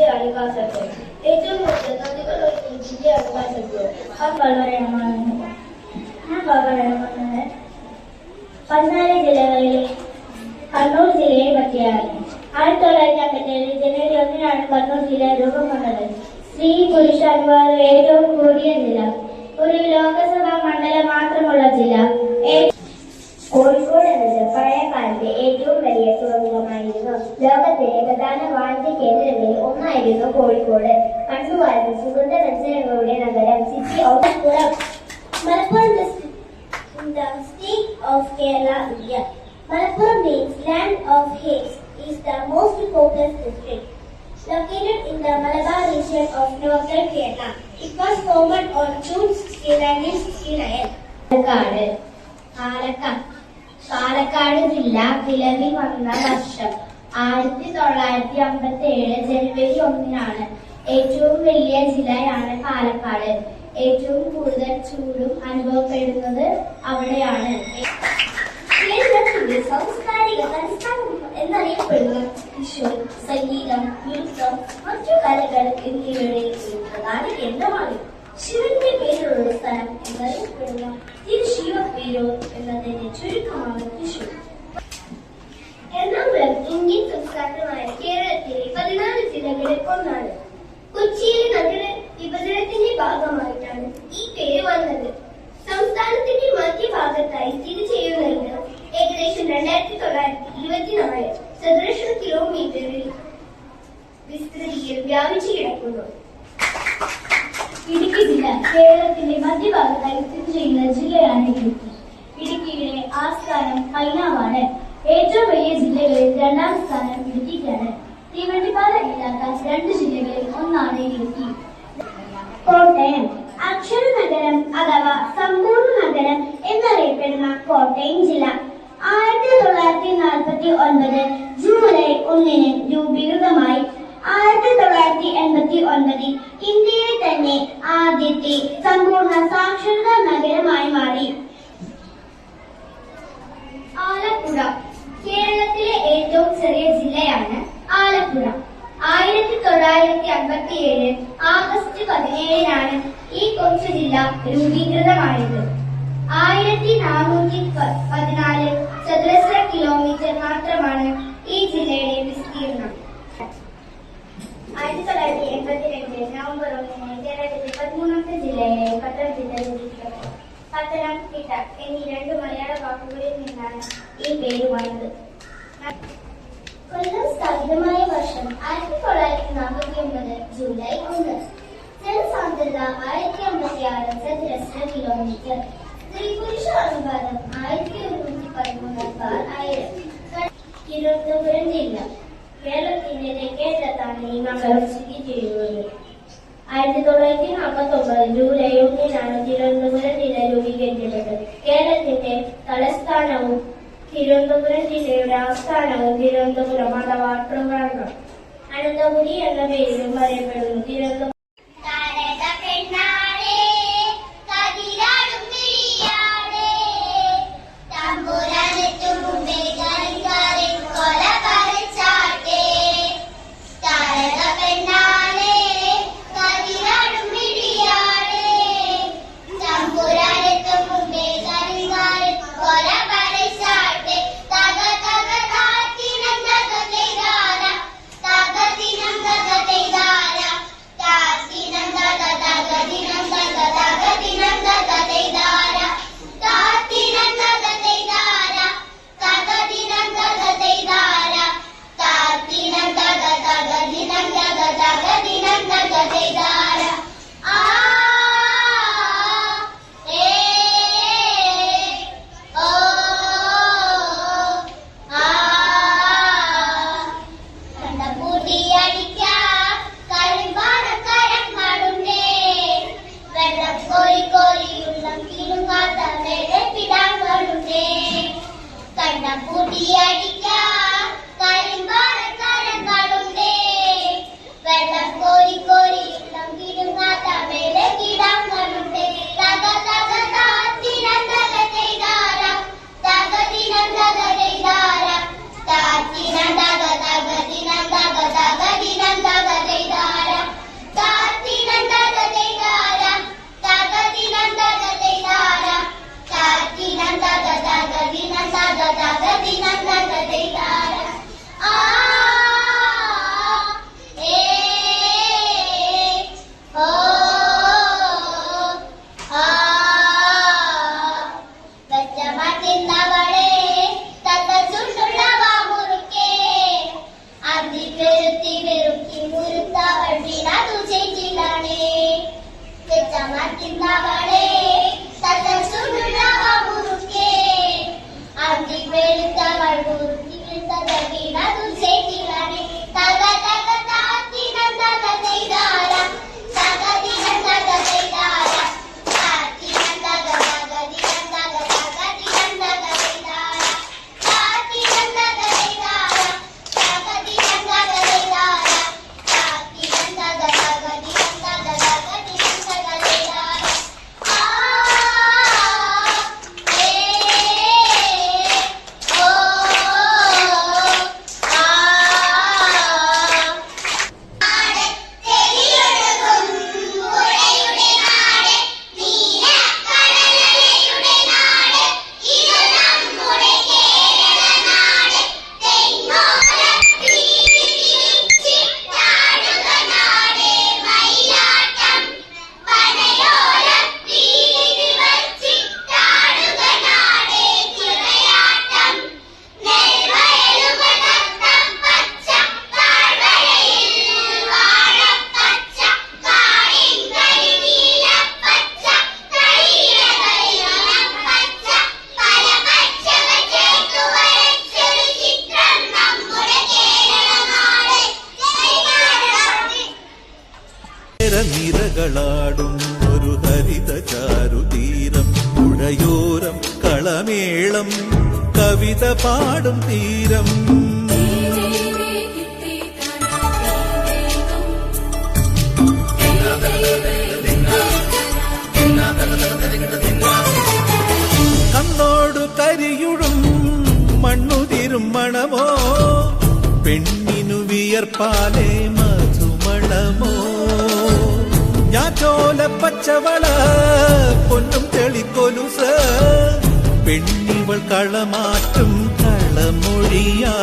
ജില്ലയാണ് കാസർഗോഡ് ഏറ്റവും കൂടുതൽ നദികളുള്ള ജില്ലയാണ് കാസർഗോഡ് ഞാൻ പറയണമെന്ന് ഞാൻ പറയണമെന്ന് പതിനാല് ജില്ലകളിലെ കണ്ണൂർ ജില്ലയെ പറ്റിയാണ്. ആയിരത്തി തൊള്ളായിരത്തി അമ്പത്തേഴ് ജനുവരി ഒന്നിനാണ് കണ്ണൂർ ജില്ല രൂപം കൊണ്ടത്. സ്ത്രീ പുരുഷ അനുപാതം ഏറ്റവും കൂടിയ ജില്ല. ഒരു ലോകസഭാ മണ്ഡലം മാത്രമുള്ള ജില്ല. കോഴിക്കോട് എന്നത് പഴയ കാലത്തെ ഏറ്റവും വലിയ തുറമുഖമായിരുന്നു ലോകത്തിലെ പ്രധാന വാണിജ്യ കേന്ദ്രങ്ങളിൽ ഒന്നായിരുന്നു കോഴിക്കോട് പണ്ടുകാലത്ത് സുഗന്ധ വ്യഞ്ജനങ്ങളുടെ നഗരം സിറ്റി ഓഫ് പുറം Malappuram the state of Kerala, India. Malappuram means land of haze is the most populous district. Located in the Malabar region of northern Kerala, it was formed on June 16, 1969. Palakkad ജില്ല നിലവിൽ വന്ന വർഷം ആയിരത്തി തൊള്ളായിരത്തി അമ്പത്തി ഏഴ് ജനുവരി ഒന്നിനാണ് ഏറ്റവും വലിയ ജില്ലയാണ് പാലക്കാട്. ഏറ്റവും കൂടുതൽ ചൂടും അനുഭവപ്പെടുന്നത് അവിടെയാണ്. സാംസ്കാരിക തലസ്ഥാനം എന്നറിയപ്പെടുന്ന വിഷു സംഗീതം നൃത്തം മറ്റു കലകൾ എന്നിവയുടെ പ്രധാന കേന്ദ്രമാണ് ശിവന്റെ പേരുള്ള സ്ഥലം എന്നറിയപ്പെടുന്ന തിരുശിവ പേരൂർ എന്നതിന്റെ ചുരുക്കമാണ് തൃശൂർ. എറണാകുളം ഇന്ത്യൻ സംസ്ഥാനമായ കേരളത്തിലെ പതിനാല് ജില്ലകളിൽ ഒന്നാണ് കൊച്ചിയിലെ നഗര വിഭജനത്തിന്റെ ഭാഗമായിട്ടാണ് ഈ പേര് വന്നത്. സംസ്ഥാനത്തിന്റെ മധ്യഭാഗത്തായി സ്ഥിതി ചെയ്യുന്നത് ഏകദേശം രണ്ടായിരത്തി തൊള്ളായിരത്തി ഇരുപത്തിനാല് ചതുരശ്ര കിലോമീറ്ററിൽ വിസ്തൃതിയിൽ വ്യാപിച്ചു കിടക്കുന്നു. ഇടുക്കി ജില്ല കേരളത്തിന്റെ മധ്യഭാഗത്തായി സ്ഥിതി ചെയ്യുന്ന ജില്ലയാണ് ഇടുക്കി. ഇടുക്കിയുടെ ആസ്ഥാനം പൈനാവാണ്. ഏറ്റവും വലിയ ജില്ലകളിൽ രണ്ടാം സ്ഥാനം ഇടുക്കിക്കാണ്. തീവണ്ടിപ്പാത ഇല്ലാത്ത രണ്ട് ജില്ലകളിൽ ഒന്നാണ് ഇടുക്കി. കോട്ടയം. അക്ഷര നഗരം അഥവാ സമ്പൂർണ നഗരം എന്നറിയപ്പെടുന്ന കോട്ടയം ജില്ല. ആയിരത്തി തൊള്ളായിരത്തി നാൽപ്പത്തി ഒൻപത് ജൂലൈ ഒന്നിന് രൂപീകൃതമായി. ആയിരത്തി തൊള്ളായിരത്തി എൺപത്തി ഒൻപതിൽ ഇന്ത്യയിലെ തന്നെ ആദ്യത്തെ സമ്പൂർണ സാക്ഷരതാ നഗരമായി മാറി. ആലപ്പുഴ. കേരളത്തിലെ ഏറ്റവും ചെറിയ ജില്ലയാണ് ആലപ്പുഴ. ആയിരത്തി തൊള്ളായിരത്തി അമ്പത്തി ഏഴ് ആഗസ്റ്റ് പതിനേഴിനാണ് ഈ കൊച്ചു ജില്ല രൂപീകൃതമായത്. ആയിരത്തി നാനൂറ്റി പതിനാല് ചതുരശ്ര കിലോമീറ്റർ മാത്രമാണ് ഈ ജില്ലയുടെ വിസ്തീർണം ആയിരത്തി തൊള്ളായിരത്തി എൺപത്തി നവംബർ ഒന്നിന് കേരളത്തിലെ പതിമൂന്നാമത്തെ ജില്ലയായ പത്തനംതിട്ട രൂപീകരിക്കപ്പെട്ടു പത്തനംതിട്ട എന്നീ രണ്ട് മലയാള വാക്കുകളിൽ നിന്നാണ് ഈ പേര് വന്നത് കൊല്ലം സ്ഥാപിതമായ വർഷം ആയിരത്തി തൊള്ളായിരത്തി നാൽപ്പത്തി ഒമ്പത് ജൂലൈ ഒന്ന് ജനസാന്ദ്രത ആയിരത്തി അമ്പത്തി ആറ് ചതുരശ്ര കിലോമീറ്റർ സ്ത്രീ പുരുഷ അനുപാതം ആയിരത്തി ഒരുന്നൂറ്റി പതിമൂന്ന് ബാർ ആയിരം. തിരുവനന്തപുരം ജില്ല കേരളത്തിന്റെ തെക്കേറ്റത്താണ് ഈ നഗരം സ്ഥിതി ചെയ്യുന്നത്. ആയിരത്തി തൊള്ളായിരത്തി നാൽപ്പത്തി ഒമ്പത് ജൂലൈ ഒന്നിനാണ് തിരുവനന്തപുരം ജില്ല രൂപീകരിക്കപ്പെട്ടത്. കേരളത്തിന്റെ തലസ്ഥാനവും തിരുവനന്തപുരം ജില്ലയുടെ ആസ്ഥാനവും തിരുവനന്തപുരം അഥവാ ട്രിവാൻഡ്രം അനന്തപുരി എന്ന പേരിലും അറിയപ്പെടുന്നു തിരുവനന്തപുരം in love. കളാടും ഒരു ഹരിത ചാരുതീരം പുഴയോരം കളമേളം കവിത പാടും തീരം. കണ്ണോടു കരിയുടും മണ്ണുതിരും മണമോ? പെണ്ണിനു വിയർപ്പാലേ മധുമണമോ? ഞാൻ ചോല പച്ചവള പൊന്നും തെളിക്കൊലുസ പെണ്ണിവൾ കളമാറ്റും കളമൊഴിയാ